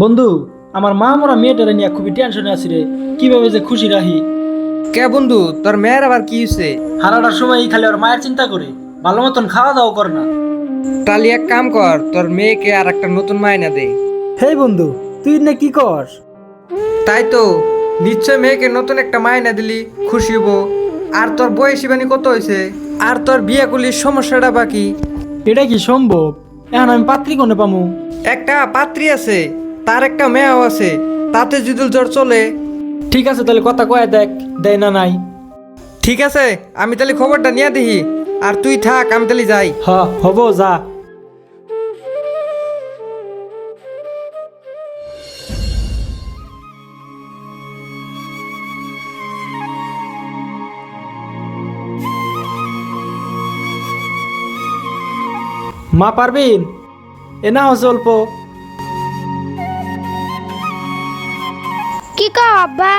বন্ধু আমার মা মরা মেয়েটারে নিয়ে খুবই টেনশনে আছি রে। কীভাবে যে খুশি রাহি কে বন্ধু তোর মেয়ের আবার কি হয়েছে হারাটার সময় খালি ওর মায়ের চিন্তা করে ভালো মতন খাওয়া দাওয়া করে না। তাহলে এক কাম কর তোর মেয়েকে আর একটা নতুন মায়না দে। হেই বন্ধু তুই না কি কর? তাই তো নিশ্চয় মেয়েকে নতুন একটা মায়না দিলি খুশি হব। আর তোর বয়সী বানি কত হয়েছে আর তোর বিয়ে করলি সমস্যাটা বাকি এটা কি সম্ভব? এখন আমি পাত্রী কোনে পামু? একটা পাত্রী আছে তার একটা মেয়েও আছে তাতে যদি জ্বর চলে। ঠিক আছে তাহলে কথা কয়ে দেখ দেয় না নাই। ঠিক আছে আমি তাহলে খবরটা নিয়ে দেখি আর তুই থাক আমি তাহলে যাই। হ হব যা। মা পারবিন? এ না হচ্ছে অল্প। কি কও আব্বা?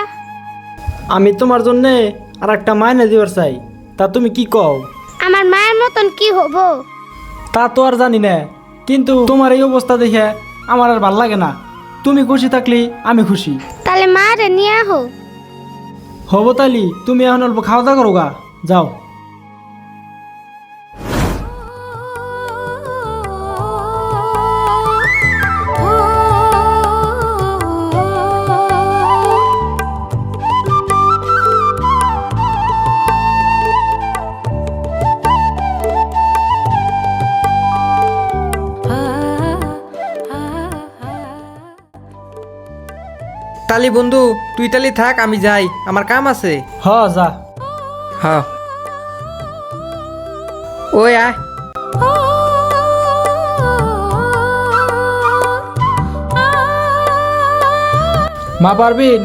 আমি তোমার জন্য আর একটা মাইনে দিবার চাই তা তুমি কি কও? আমার মায়ের মতন কি হব? তা তো আর জানি না কিন্তু তোমার এই অবস্থা দেখে আমার আর ভালো লাগে না। তুমি খুশি থাকলি আমি খুশি। তাহলে মা রে নিয়ে আহো হব তালি তুমি এখন অল্প খাওয়া দাওয়া করো গা যাও। তালি বন্ধু তুই তালি থাক আমি যাই। আমার কাম আছে। হ যা। হ্যাঁ ওই আয়। মা পারবিন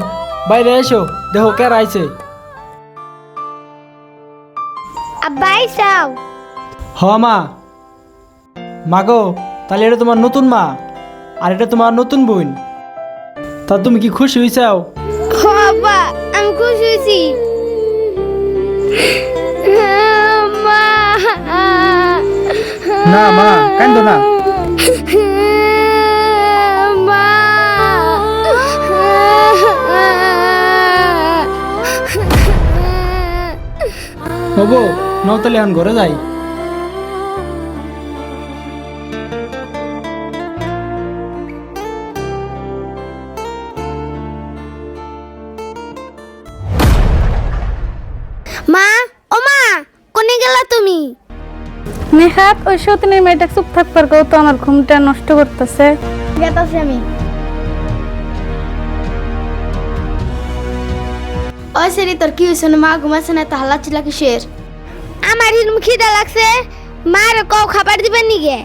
বাইরে এসো দেখো কে আইছে। আব্বা আইসাও। হ মা। মাগো তাহলে এটা তোমার নতুন মা আর এটা তোমার নতুন বোন। তা তুমি কি খুশি হইছাও? হ আব্বা আমি খুশি হয়েছি মা। না মা কান্দো না। মা। হব নাও তাহলে এখন ঘরে যাই। ওই সতীনের মেয়েটা চুপ থাকবার কেউ তো আমার ঘুমটা নষ্ট করতেছে। গেতাছি আমি। ওই সেরি তোর কি হয়েছে? মা ঘুমাচ্ছে না তা হাল্লা চিল্লা কিসের? আমার হিরম খিদা লাগছে মার কও খাবার দিবেন নিগে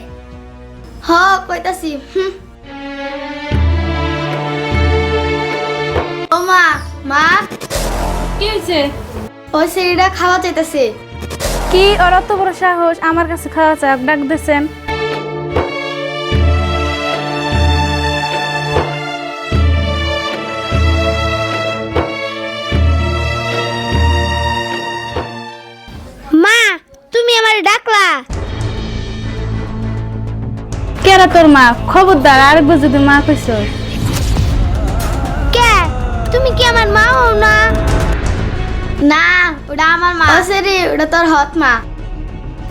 হ কইতাছি হুম। ও মা মা। কি হয়েছে? ওই সেরিটা খাওয়া চাইতাছে। কি? ওর অত বড় সাহস। আমার কাছে খাওয়া চাক ডাক দিয়েছেন মা তুমি আমার ডাকলা। কেরা তোর মা? খবরদার আরেকবার যদি মা কইস। কে? তুমি কি আমার মা হও না? না ওটা আমার মা। সেরি ওটা তোর হত মা।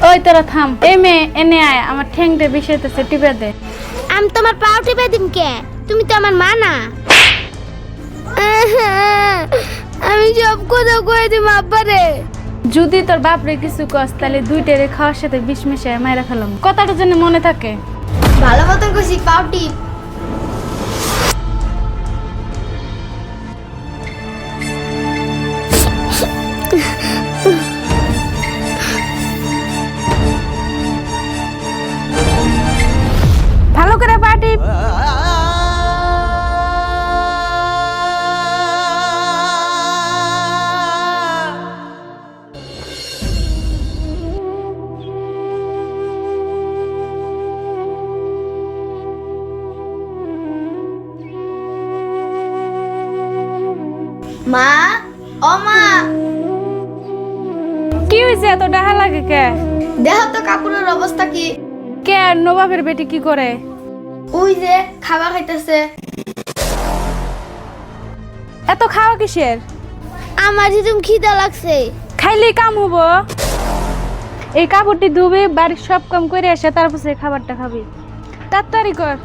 ওই তোরা থাম। এই মেয়ে এনে আয় আমার ঠ্যাংটা বিষাইতেছে টিপে দে। আমি তোমার পাও টিপে দিম কে? তুমি তো আমার মা না। আমি সব কথা কয়ে দিম আব্বারে। যদি তোর বাপরে কিছু কস তাহলে দুইটারে খাওয়ার সাথে বিষ মিশায় মায়েরা ফেলাম। কথাটা যেন মনে থাকে। ভালো মতন কইছি পাও টিপ। কে? দেহ তো কাকুরের অবস্থা কি? কে নবাবের বেটি কি করে? ওই যে খাওয়া খাইতেছে। এত খাওয়া কিসের? আমার যে তুমি খিদা লাগছে। খাইলে কাম হব। এই কাপড়টি ধুবে বাড়ির সব কাম করে এসে তারপর খাবারটা খাবি। তাড়াতাড়ি কর।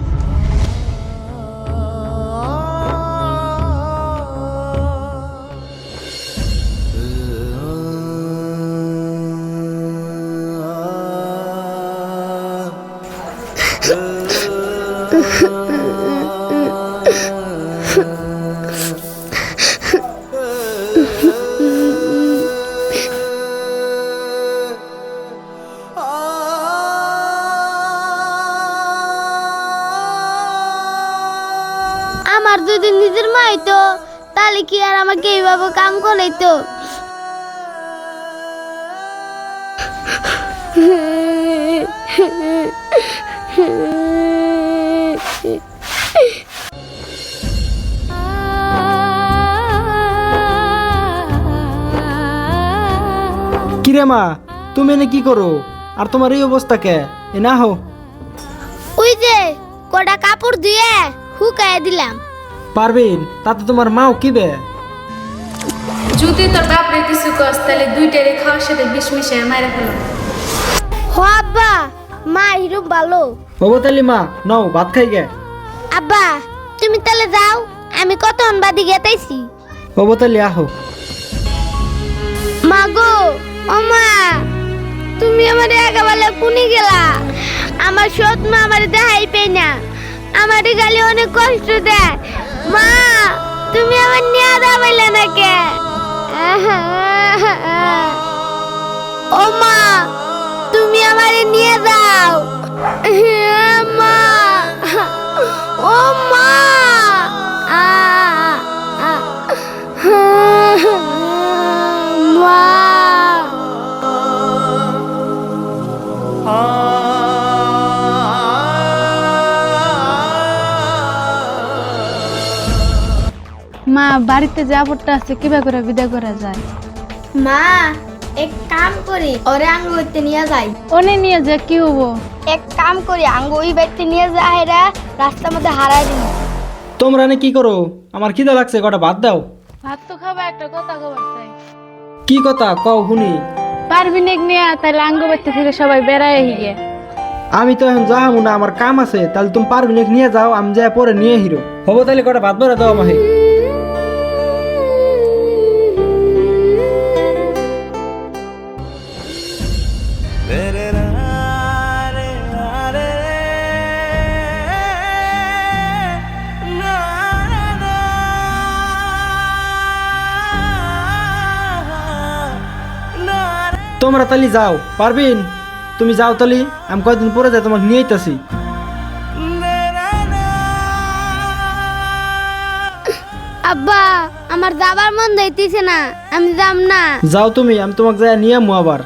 করাইতো কিরে মা তুমি এনে কি করো? আর তোমার এই অবস্থা কে? এ না হো। ওই যে কটা কাপড় ধুয়ে হুকায় দিলাম। পারবেন তাতে তোমার মাও কি বে? যদি তোর বাপরে কিছু কস তাহলে দুইটারে খাওয়ার সাথে বিষ মিশিয়ে মাইরা ফেলাম হ আব্বা মা হিরুম ভালো। অবতালি মা নাও ভাত খাই গে। আব্বা তুমি তাহলে যাও আমি কতক্ষণ বাদি গেতাইছি। অবতালি আহো। মা গো ও মা তুমি আমার একেবারে কুনি গেলা। আমার সৎ মা আমার দেখাই পেই না। আমার গালি অনেক কষ্ট দেয়। মা তুমি আমার নিয়ে দাবাইলে না কে? ও মা তুমি আমারে নিয়ে যাও। মা। ও মা। আ, আ, বাড়িতে যে আছে কিবা করে বিদায় করা যায়? মা এক কাম করি ওরে আঙ্গ হইতে নিয়ে যাই। ওনে নিয়ে যে কি হব? এক কাম করি আঙ্গ ওই বাড়িতে নিয়ে যায় এরা রাস্তার মধ্যে হারাই দিই তোমরা নে কি করো? আমার খিদা লাগছে কটা ভাত দাও। ভাত তো খাবা একটা কথা খবর চাই। কি কথা? কও শুনি। পারবি নেক নিয়ে? তাহলে আঙ্গ বাড়তে থেকে সবাই বেড়ায় হিগে আমি তো এখন যাহামু না আমার কাম আছে তাহলে তুমি পারবি নিয়ে যাও আমি যাই পরে নিয়ে হিরো। হব তাহলে কটা ভাত বেড়া দাও আমাকে। তোমরা তালি যাও। পারবিন? তুমি যাও তালি আমি কয়দিন পরে যাই তোমাকে নিয়ে আইতাছি। আব্বা আমার যাবার মন যাইতেছে না আমি যাম না। যাও তুমি আমি তোমাকে যাই নিয়ে আমু আবার।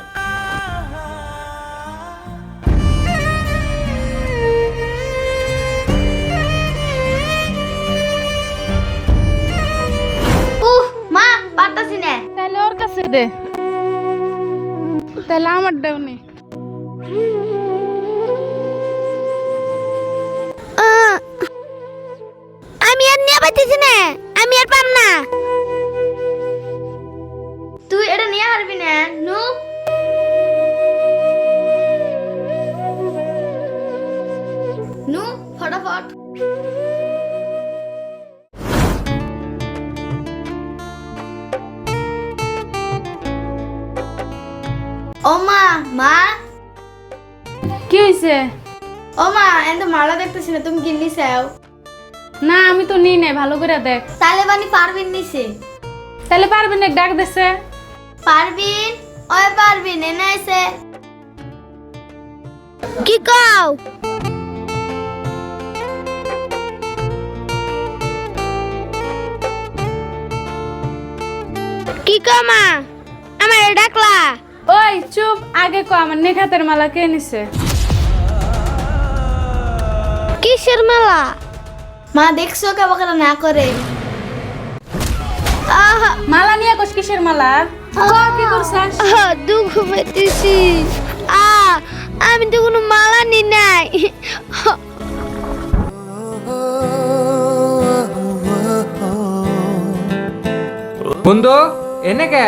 ও মা এত মালা দেখতেছি না তুমি কিনলি চাও? না আমি তো নিই নাই ভালো করে দেখ। তাহলে বানি পারবিন নিছে তাহলে পারবি না ডাক দেছে। পারবিন? ওই পারবিন এনে এসে কি কও? কি কও মা? আমার ডাকলা। ওই চুপ আগে কো আমার নেখাতের মালা কে নিছে কিসের মেলা। মা দেখছ কে বকরা না করে? আহা! মালা নিয়ে কোস কিসের মালা? ক কি করছাস? আহা, দুঃখ পেতেছি আ আমি তো কোনো মালা নি নাই। বন্ধু এনে কে?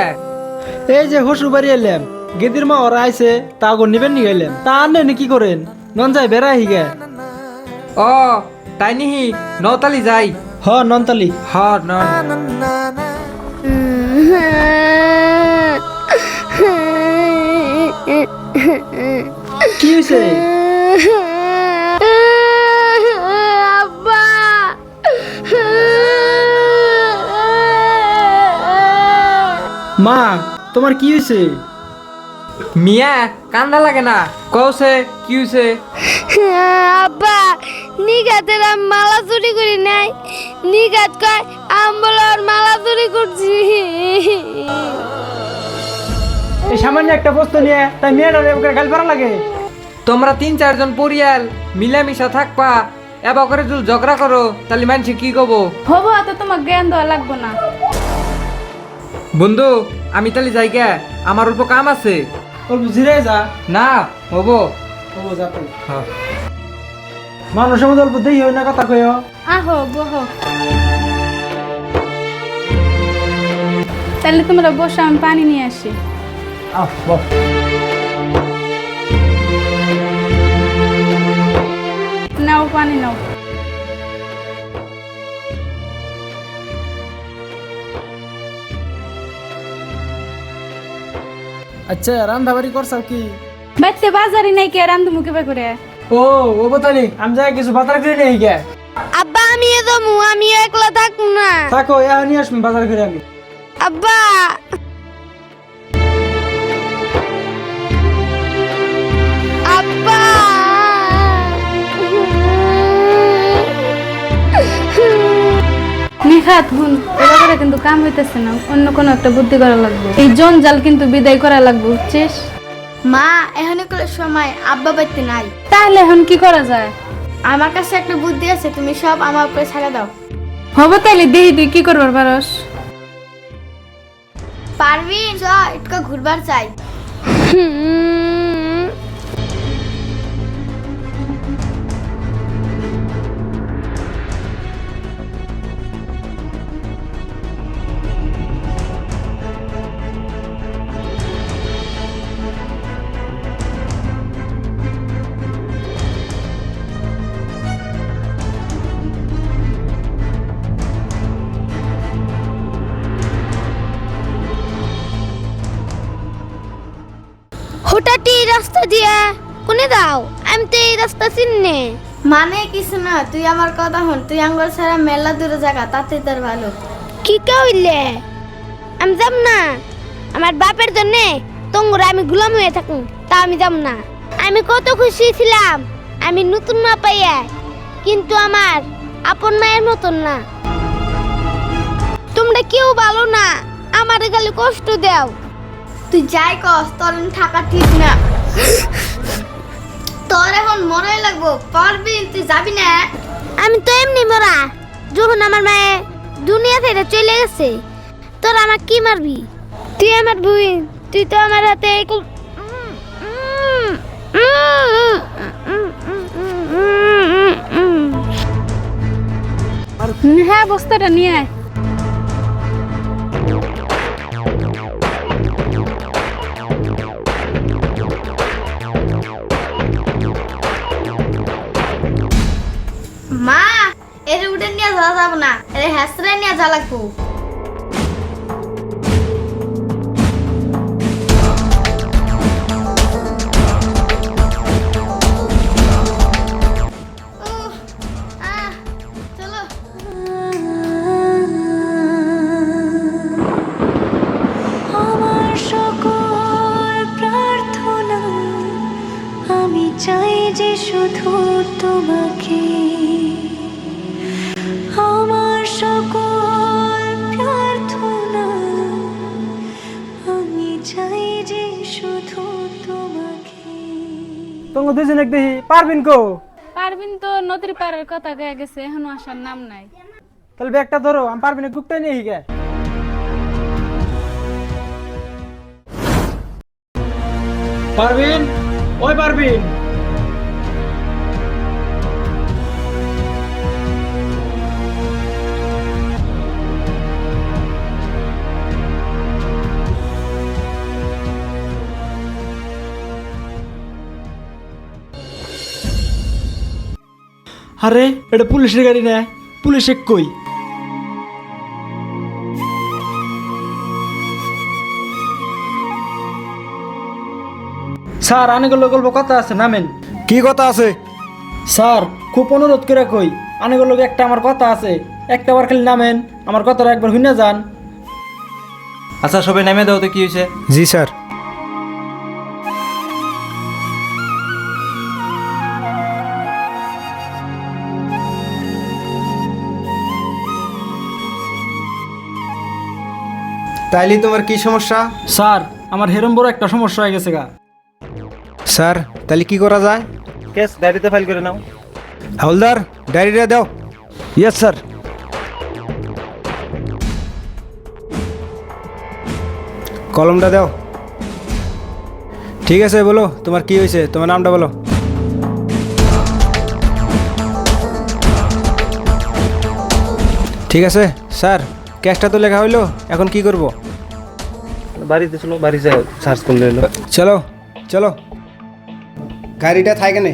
এই যে হসু বাড়ি এলাম। গেদির মা ওরা আইছে তা নিবেন নি গেলাম তা আনে কি করেন? নন যাই বেড়া হিগে ও তাই নিহি নতালি যাই। হ ননতালি। হ নন কি হয়েছে আব্বা। মা তোমার কি হয়েছে মিয়া কান্দা লাগে না। কৌছে কি হইছে? আব্বা। নিগাতের আমি মালা চুরি করি নাই। নিগাত কয় আম্বলার মালা চুরি করছি। এই সামান্য একটা বস্তু নিয়ে তাই মেয়েটা গাল পারা লাগে। তোমরা তিন চারজন পরিয়াল মিলামিশা থাকবা এবার করে যদি ঝগড়া করো তাহলে মানুষে কি কব হব অত তোমার জ্ঞান দেওয়া লাগবো না। বন্ধু আমি তাহলে যাই গে আমার অল্প কাম আছে। অল্প জিরে যা। না হব। ও যা তুই হ্যাঁ। মানুষের মধ্যে অল্প দেই হয় না কথা কইও। আহো বহ তাহলে তোমরা বসো আমি পানি নিয়ে আসি। আহ বস নাও পানি নাও। আচ্ছা রান্না বাড়ি করছাও কি? বাইতে বাজারে নাই কে রান্ধু মুখে বে করে? ও ও বতালি আমি যাই কিছু বাজার করে নিয়ে গে আব্বা আমি এদমু আমি একলা থাকব না। থাকো এখন নিয়ে আসবি বাজার করে আমি আব্বা। আব্বা। নিখাত হুন এবারে কিন্তু কাম হইতেছে না অন্য কোনো একটা বুদ্ধি করা লাগবে। এই জঞ্জাল কিন্তু বিদায় করা লাগবে বুঝছিস? মা এখন কোনো সময় আব্বা বাড়িতে নাই। তাহলে এখন কি করা যায়? আমার কাছে একটা বুদ্ধি আছে তুমি সব আমার উপরে ছাড়া দাও। হবে তাইলে দেহি তুই কি করবার পারস। পারবি চ একটু ঘুরবার চাই। হঠাৎ রাস্তা চিনি মানে কিছু না তুই আমার কথা হন তুই আঙ্গুর ছাড়া মেলা দূরে জায়গা তাতে তোর ভালো। কি কইলে? আমি যাব না। আমার বাপের জন্য তোমরা আমি গুলাম হয়ে থাকুন তা আমি যাব না। আমি কত খুশি ছিলাম আমি নতুন মা পাইয়া। কিন্তু আমার আপন মায়ের মতন না। তোমরা কেউ ভালো না আমার গালে কষ্ট দাও। তুই যাই কস তোর থাকা ঠিক না। তোর এখন মনে লাগবো। পারবি তুই যাবি না। আমি তো এমনি মরা। যখন আমার মায়ে দুনিয়া থেকে চলে গেছে তোর আমার কি মারবি? তুই আমার বুই তুই তো আমার হাতে হ্যাঁ বস্তাটা নিয়ে আয়। যাব না। এর হ্যাসরে নিয়ে যা লাগবো। শুধু তোমাকে। তোমার দুজনে দেখি পারবিন কো? পারবিন তো নদীর পাড়ের কথা গয়ে গেছে এখনও আসার নাম নাই। তাহলে ব্যাগটা ধরো আমি পারবিন গুপ্তা নিয়ে গে পারবিন? ওই পারবিন। আরে এটা পুলিশের গাড়ি না পুলিশে কই? স্যার অনেকগুলো গল্প কথা আছে নামেন। কি কথা আছে? স্যার খুব অনুরোধ করে কই অনেকগুলো একটা আমার কথা আছে একটা বার খালি নামেন আমার কথাটা একবার শুনে যান। আচ্ছা সবাই নামে দাও তো কি হয়েছে। জি স্যার। তাইলে তোমার কি সমস্যা? স্যার আমার হেরম বড় একটা সমস্যা হয়ে গেছে গা। স্যার তাহলে কি করা যায়? কেস ডায়েরিতে ফাইল করে নাও। হাওলদার ডায়েরিটা দাও। ইয়েস স্যার কলমটা দাও। ঠিক আছে বলো তোমার কি হয়েছে? তোমার নামটা বলো। ঠিক আছে স্যার। ক্যাশটা তো লেখা হইল এখন কি করব? বাড়িতে চলো বাড়ি যাও সার্চ করলে এলো। চলো চলো। গাড়িটা থাকে নে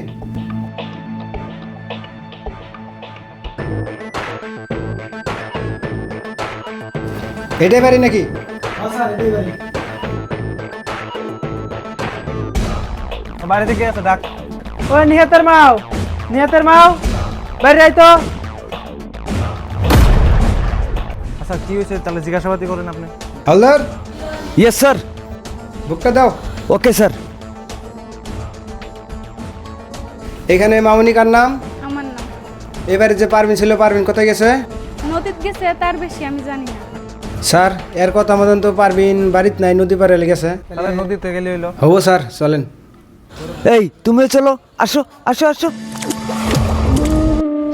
এটাই পারি নাকি? বাড়ি। থেকে আছে? ডাক। ও নিহাতের মাও নিহাতের মাও বাড়ি যাই তো। আচ্ছা কি হয়েছে? তাহলে জিজ্ঞাসাবাদি করেন আপনি। হালদার? ইয়েস স্যার বুকটা দাও। ওকে স্যার এখানে মামনিকার নাম? আমার নাম। এবারে যে পারমিন ছিল পারমিন কোথায় গেছে? নদীত গেছে তার বেশি আমি জানি না। স্যার এর কথা মতন তো পারবিন বাড়িতে নাই নদী পারে লেগেছে তাহলে নদীতে গেলে হইল। হব স্যার চলেন। এই তুমিও চলো আসো আসো আসো।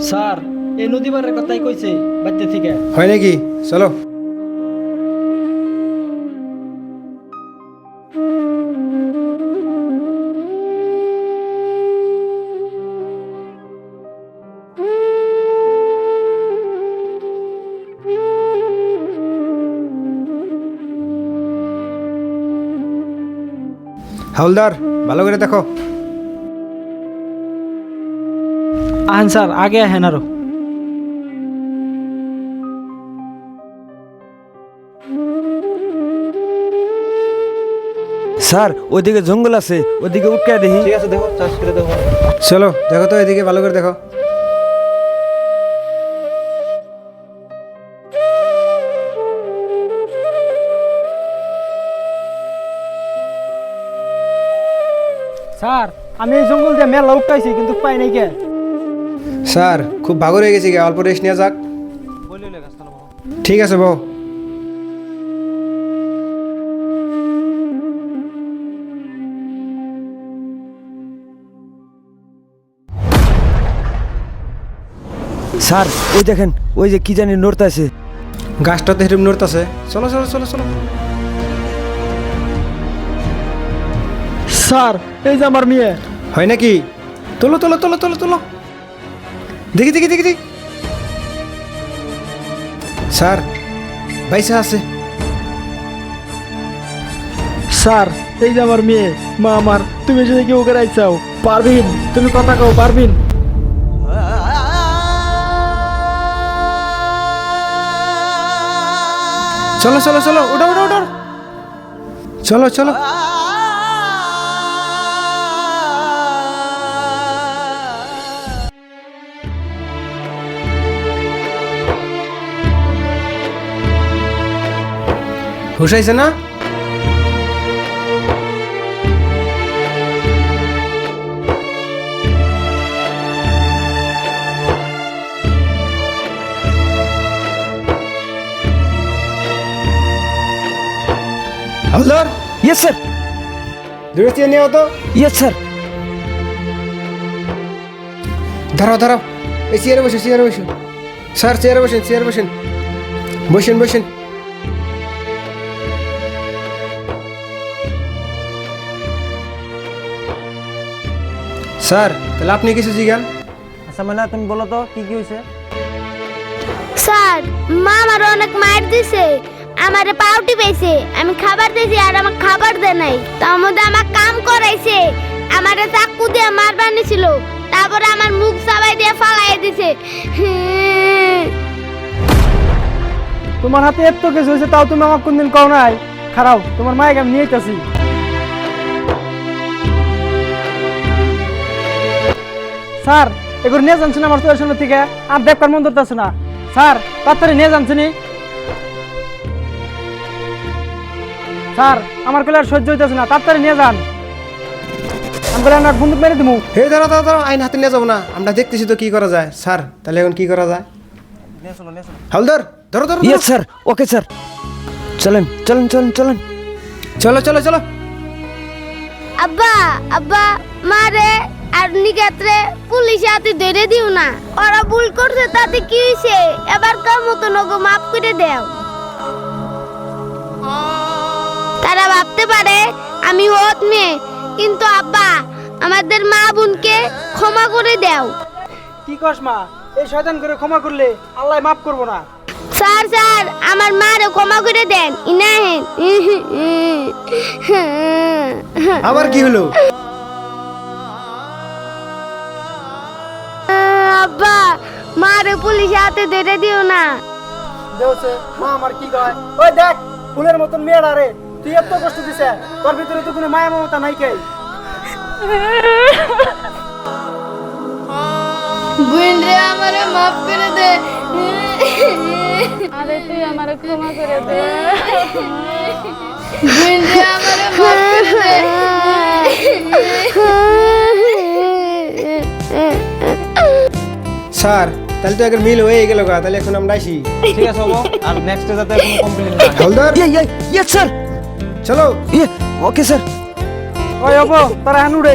স্যার এই নদী পারের কথাই কইছে বাচ্চা থেকে। হয় নাকি? চলো। হাওলদার ভালো করে দেখো। আহেন স্যার আগে আহেন আরও। স্যার ওইদিকে জঙ্গল আছে ওইদিকে উঠকে দেখি। ঠিক আছে দেখো চার্জ করে দেখো। চলো। দেখো তো এদিকে ভালো করে দেখো। স্যার আমি এই জঙ্গল দিয়ে মেলা উঠকাইছি কিন্তু পাই নাই কে? স্যার খুব ভাগর হয়ে গেছি গে, অল্প রেস্ট নেওয়া যাক। ঠিক আছে বউ। স্যার ওই দেখেন ওই যে কি জানি নড়তে আছে গাছটা তো হেরম নড়তাছে। চলো চলো চলো চলো। স্যার এই যে আমার মেয়ে। হয় নাকি? তোলো তোলো তোলো তোলো তোলো। দেখি দেখি দেখি দেখি। স্যার বাইসা আছে। স্যার এই যে আমার মেয়ে। মা আমার তুমি যদি কেউ করাই চাও পারবিন। তুমি কথা কও পারবিন। চলো চলো চলো ওটা ওটা ওটা চলো চলো। হুসাইছে না? হালদার ইয়েস স্যার দূরস্থ নিয়ে তো ইয়েস স্যার দাঁড়াও দাঁড়াও এই চেয়ারে বসে চেয়ারে বসুন স্যার চেয়ারে বসেন চেয়ারে বসেন বসেন বসেন স্যার তাহলে আপনি কিছু জিজ্ঞান আচ্ছা মানে তুমি বলো তো কি কি হয়েছে স্যার মা আমার অনেক মার দিছে আমারে পাউটি পেয়েছে। আমি খাবার দিয়েছি আর আমার খাবার দেয় নাই। তার আমার কাম করাইছে। আমারে চাকু দিয়ে মার বানিয়েছিল। তারপরে আমার মুখ চাবাই দিয়ে ফালাই দিছে। তোমার হাতে এত কিছু হয়েছে, তাও তুমি আমাকে কোনদিন কও নাই? খারাপ তোমার মায়ের আমি নিয়ে আইতাছি। স্যার, এগুলো নিয়ে জানছেন আমার চোখের সামনে থেকে। আর দেখবার মন ধরতেছে না। স্যার, তাড়াতাড়ি নিয়ে জানছেনি স্যার আমার কলে আর সহ্য হইতেছে না তাড়াতাড়ি নিয়ে যান। আমি বলে না বন্দুক মেরে দিমু। হে দাঁড়া দাঁড়া দাঁড়া আইন হাতে নিয়ে যাব না। আমরা দেখতেছি তো কি করা যায়। স্যার তাহলে এখন কি করা যায়? হালদার ধরো ধরো ধরো। ইয়েস স্যার ওকে স্যার চলেন চলেন চলেন চলেন। চলো চলো চলো। আব্বা আব্বা মারে আর নিগাত্রে পুলিশ হাতে ধরে দিও না। ওরা ভুল করছে তাতে কি হয়েছে এবার কার মতো নগো মাফ করে দেও। আমি ওত মেয়ে। কিন্তু আব্বা আমাদের মা বোনকে ক্ষমা করে দাও। কি কস মা? এই শয়তান করে ক্ষমা করলে আল্লাহ মাফ করব না। স্যার স্যার আমার মারে ক্ষমা করে দেন। ইনাহেন আবার কি হলো? আব্বা মারে পুলিশ হাতে ধরে দিও না। দেওছে মা আমার কি কয়? ওই দেখ ফুলের মতন মেয়েরা রে। তুই এত কষ্ট দিছে? তোর ভিতরে তো কোনো মায়া মমতা নাই কে? রে আমারে মাফ করে দে। আরে তুই আমার ক্ষমা করে দে। রে আমারে মাফ করে দে। স্যার তাহলে তো এখন মিল হয়ে গেল গা তাহলে এখন আমরা আসি। ঠিক আছে হব? আর নেক্সটে যাতে কোনো কমপ্লেন না। হালদার? ইয়ে ইয়ে ইয়েস স্যার! চলো ইয়ে ওকে স্যার ওই অপো তারা হানুড়ে